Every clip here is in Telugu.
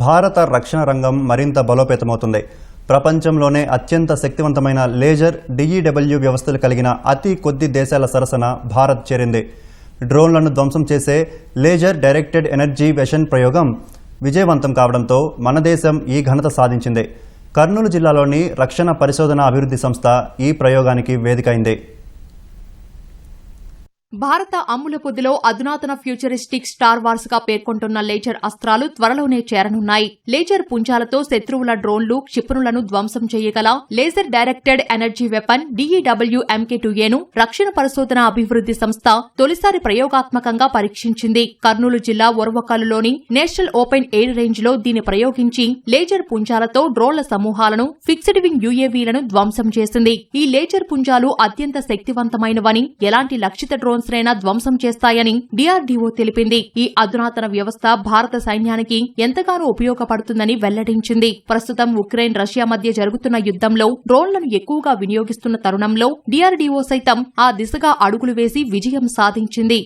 భారత రక్షణ రంగం మరింత బలోపేతమవుతుంది. ప్రపంచంలోనే అత్యంత శక్తివంతమైన లేజర్ డిఈడబ్ల్యూ వ్యవస్థలు కలిగిన అతి కొద్ది దేశాల సరసన భారత్ చేరింది. డ్రోన్లను ధ్వంసం చేసే లేజర్ డైరెక్టెడ్ ఎనర్జీ వెషన్ ప్రయోగం విజయవంతం కావడంతో మన దేశం ఈ ఘనత సాధించింది. కర్నూలు జిల్లాలోని రక్షణ పరిశోధన అభివృద్ధి సంస్థ ఈ ప్రయోగానికి వేదికైంది. భారత అమ్ముల పొద్దులో అధునాతన ఫ్యూచరిస్టిక్ స్టార్ వార్స్గా పేర్కొంటున్న లేజర్ అస్త్రాలు త్వరలోనే చేరనున్నాయి. లేజర్ పుంజాలతో శత్రువుల డ్రోన్లు క్షిపణులను ధ్వంసం చేయగల laser directed energy weapon DEW MK ను రక్షణ పరిశోధన అభివృద్ధి సంస్థ తొలిసారి ప్రయోగాత్మకంగా పరీక్షించింది. కర్నూలు జిల్లా ఒరవకల్లులోని నేషనల్ ఓపెన్ ఎయిర్ రేంజ్లో దీన్ని ప్రయోగించి లేజర్ పుంజాలతో డ్రోన్ల సమూహాలను ఫిక్స్డ్ వింగ్ యుఏవీలను ధ్వంసం చేసింది. ఈ లేజర్ పుంజాలు అత్యంత శక్తివంతమైనవని ఎలాంటి లక్షిత డ్రోన్ నైనా ధ్వంసం చేస్తాయని డిఆర్డీఓ తెలిపింది. ఈ అధునాతన వ్యవస్థ భారత సైన్యానికి ఎంతగానో ఉపయోగపడుతుందని వెల్లడించింది. ప్రస్తుతం ఉక్రెయిన్ రష్యా మధ్య జరుగుతున్న యుద్దంలో డ్రోన్లను ఎక్కువగా వినియోగిస్తున్న తరుణంలో డిఆర్డీఓ సైతం ఆ దిశగా అడుగులు వేసి విజయం సాధించింది.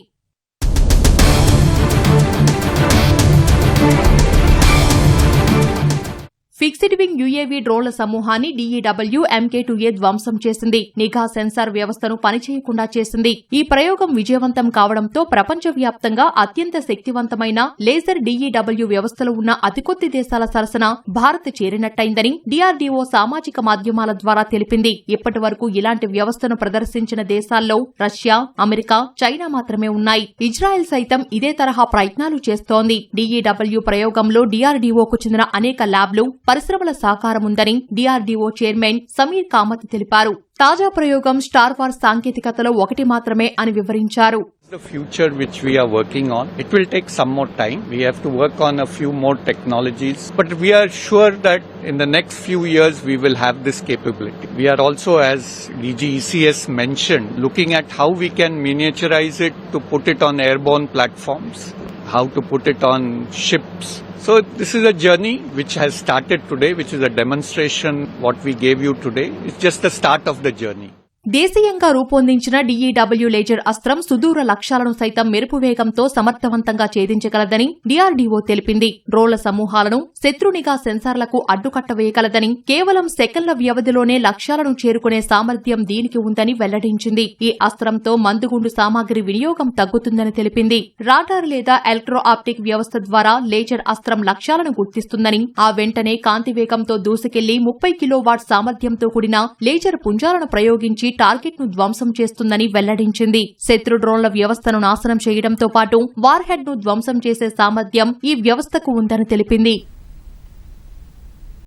ఫిక్స్డ్ వింగ్ యుఏవీ డ్రోన్ల సమూహాన్ని డీఈడబ్ల్యూ ఎంకే ఏ ధ్వంసం చేసింది. నిఘా సెన్సార్ వ్యవస్థను పనిచేయకుండా చేసింది. ఈ ప్రయోగం విజయవంతం కావడంతో ప్రపంచవ్యాప్తంగా అత్యంత శక్తివంతమైన లేజర్ డీఈడబ్ల్యూ వ్యవస్థలు ఉన్న అతి కొద్ది దేశాల సరసన భారత్ చేరినట్టయిందని డీఆర్డీఓ సామాజిక మాధ్యమాల ద్వారా తెలిపింది. ఇప్పటి వరకు ఇలాంటి వ్యవస్థను ప్రదర్శించిన దేశాల్లో రష్యా అమెరికా చైనా మాత్రమే ఉన్నాయి. ఇజ్రాయెల్ సైతం ఇదే తరహా ప్రయత్నాలు చేస్తోంది. డీఈడబ్ల్యూ ప్రయోగంలో డీఆర్డీఓకు చెందిన అనేక ల్యాబ్లు పరిశ్రమల సహకారముందని డీఆర్డీఓ చైర్మన్ సమీర్ కామత్ తెలిపారు తాజా ప్రయోగం స్టార్ వార్ సాంకేతికతలో ఒకటి మాత్రమే అని వివరించారు The future which we are working on, it will take some more time. We have to work on a few more technologies, but we are sure that in the next few years we will have this capability. We are also, as DGECS mentioned, looking at how we can miniaturize it to put it on airborne platforms, how to put it on ships. So this is a journey which has started today, which is a demonstration what we gave you today. It's just the start of the journey. దేశీయంగా రూపొందించిన డీఈడబ్ల్యూ లేజర్ అస్త్రం సుదూర లక్ష్యాలను సైతం మెరుపు వేగంతో సమర్థవంతంగా ఛేదించగలదని డీఆర్డీఓ తెలిపింది. డ్రోన్ల సమూహాలను శత్రునిగా సెన్సార్లకు అడ్డుకట్ట వేయగలదని కేవలం సెకండ్ల వ్యవధిలోనే లక్ష్యాలను చేరుకునే సామర్థ్యం దీనికి ఉందని వెల్లడించింది. ఈ అస్త్రంతో మందుగుండు సామాగ్రి వినియోగం తగ్గుతుందని తెలిపింది. రాడార్ లేదా ఎలక్ట్రో ఆప్టిక్ వ్యవస్థ ద్వారా లేజర్ అస్త్రం లక్ష్యాలను గుర్తిస్తుందని ఆ వెంటనే కాంతి వేగంతో దూసుకెళ్ళి ముప్పై కిలోవాట్ సామర్థ్యంతో కూడిన లేజర్ పుంజాలను ప్రయోగించి టార్గెట్ను ధ్వంసం చేస్తుందని వెల్లడించింది. శత్రు డ్రోన్ల వ్యవస్థను నాశనం చేయడంతో పాటు వార్ హెడ్ను ధ్వంసం చేసే సామర్థ్యం ఈ వ్యవస్థకు ఉందని తెలిపింది.